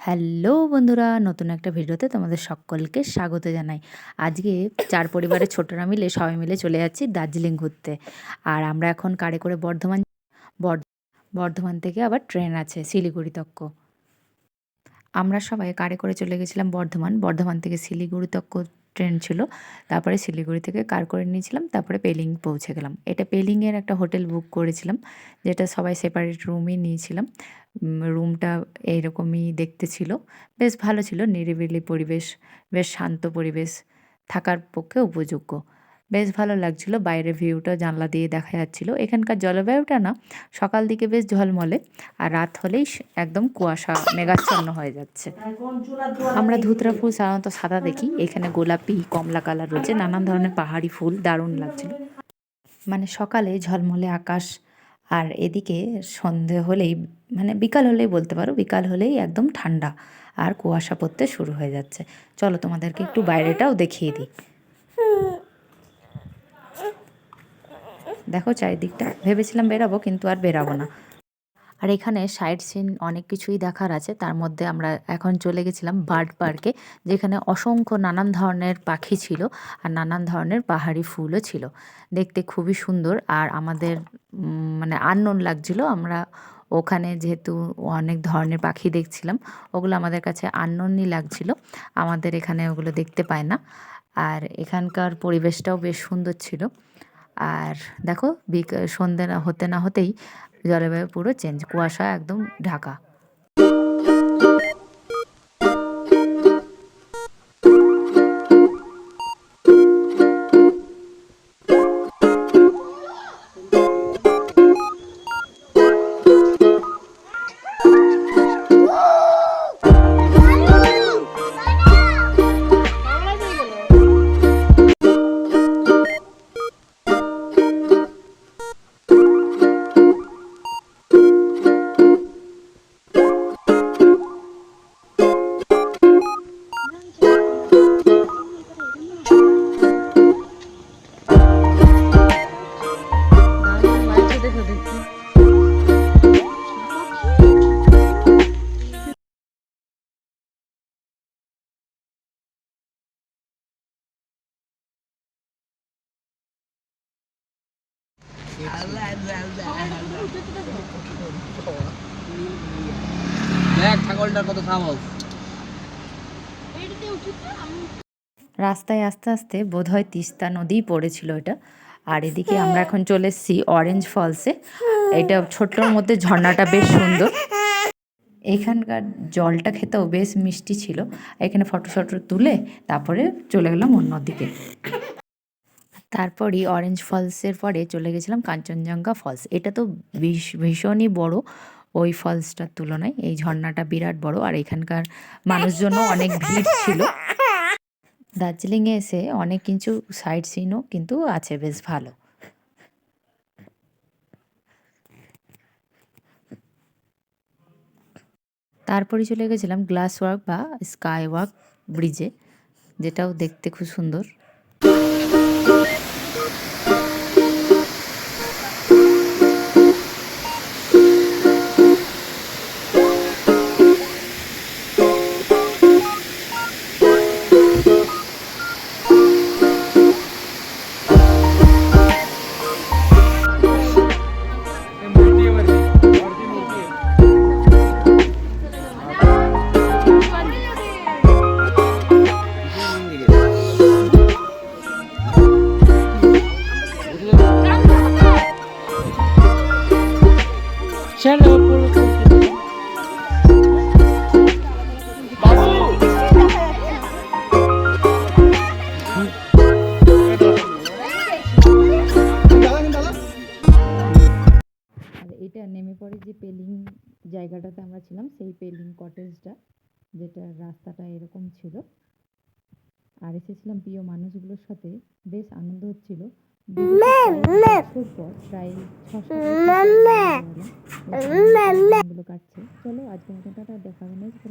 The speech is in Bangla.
হ্যালো বন্ধুরা, নতুন একটা ভিডিওতে তোমাদের সকলকে স্বাগত জানাই। আজকে চার পরিবারের ছোটরা মিলে, সবাই মিলে চলে যাচ্ছি দার্জিলিং ঘুরতে। আর আমরা এখন কারে করে বর্ধমান বর্ধমান থেকে আবার ট্রেন আছে শিলিগুড়ি তক্ক আমরা সবাই কারে করে চলে গেছিলাম বর্ধমান। বর্ধমান থেকে শিলিগুড়ি তক্ক ট্রেন ছিল। তারপরে শিলিগুড়ি থেকে কার করে নিয়েছিলাম, তারপরে পেলিং পৌঁছে গেলাম। এটা পেলিংয়ের একটা হোটেল বুক করেছিলাম, যেটা সবাই সেপারেট রুমই নিয়েছিলাম। রুমটা এইরকমই দেখতে ছিল। বেশ ভালো ছিল, নিরিবিলি পরিবেশ, বেশ শান্ত পরিবেশ, থাকার পক্ষে উপযোগ্য। বেশ ভালো লাগছিল। বাইরের ভিউটা জানলা দিয়ে দেখা যাচ্ছিল। এখানকার জলবায়ুটা না, সকাল দিকে বেশ ঝলমলে আর রাত হলেই একদম কুয়াশা মেঘাচ্ছন্ন হয়ে যাচ্ছে। আমরা ধুতরা ফুল সাধারণত সাদা দেখি। এখানে গোলাপি, কমলা কালার রয়েছে, নানান ধরনের পাহাড়ি ফুল, দারুণ লাগছিল মানে সকালে ঝলমলে আকাশ আর এদিকে সন্ধে হলেই মানে বিকাল হলেই বলতে পারো, বিকাল হলেই একদম ঠান্ডা আর কুয়াশা পড়তে শুরু হয়ে যাচ্ছে। চলো তোমাদেরকে একটু বাইরেটাও দেখিয়ে দিই। দেখো চারিদিকটা। ভেবেছিলাম বেরাবো, কিন্তু আর বেরাবো না। আর এখানে সাইড সিন অনেক কিছুই দেখার আছে। তার মধ্যে আমরা এখন চলে গেছিলাম বার্ড পার্কে, যেখানে অসংখ্য নানান ধরনের পাখি ছিল আর নানান ধরনের পাহাড়ি ফুলও ছিল। দেখতে খুবই সুন্দর আর আমাদের মানে আননোন লাগছিল। আমরা ওখানে যেহেতু অনেক ধরনের পাখি দেখছিলাম, ওগুলো আমাদের কাছে আননোনই লাগছিল। আমাদের এখানে ওগুলো দেখতে পায় না। আর এখানকার পরিবেশটাও বেশ সুন্দর ছিল। আর দেখো বিক সন্ধে না হতে না হতেই জলবায়ু পুরো চেঞ্জ কুয়াশা একদম ঢাকা। রাস্তায় আস্তে আস্তে বোধহয় তিস্তা নদীই পড়েছিল এটা। আর এদিকে আমরা এখন চলে এসেছি অরেঞ্জ ফলসে এটা ছোট্টর মধ্যে ঝর্ণাটা বেশ সুন্দর। এখানকার জলটা খেতেও বেশ মিষ্টি ছিল। এখানে ফটো শটো তুলে তারপরে চলে গেলাম অন্যদিকে। তারপরই অরেঞ্জ ফলসের পরে চলে গেছিলাম কাঞ্চনজঙ্ঘা ফলস এটা তো ভীষ- ভীষণই বড় ওই ফলসটার তুলনায়। এই ঝর্ণাটা বিরাট বড় আর এখানকার মানুষজনও অনেক ভিড় ছিল। দার্জিলিংয়ে এসে অনেক কিছু সাইট সিনও কিন্তু আছে বেশ ভালো। তারপরে চলে গেছিলাম গ্লাস ওয়ার্ক বা স্কাই ওয়ার্ক ব্রিজে যেটাও দেখতে খুব সুন্দর। চলো আর এটা নেমে পড়ে যে পেলিং জায়গাটাতে আমরা ছিলাম, সেই পেলিং কটেজটা, যেটা রাস্তাটা এরকম ছিল। আর এসেছিলাম প্রিয় মানুষগুলোর সাথে, বেশ আনন্দ হচ্ছিল। কাটছে। চলো আজকে মতো টাটা দেখা হবে নেক্সট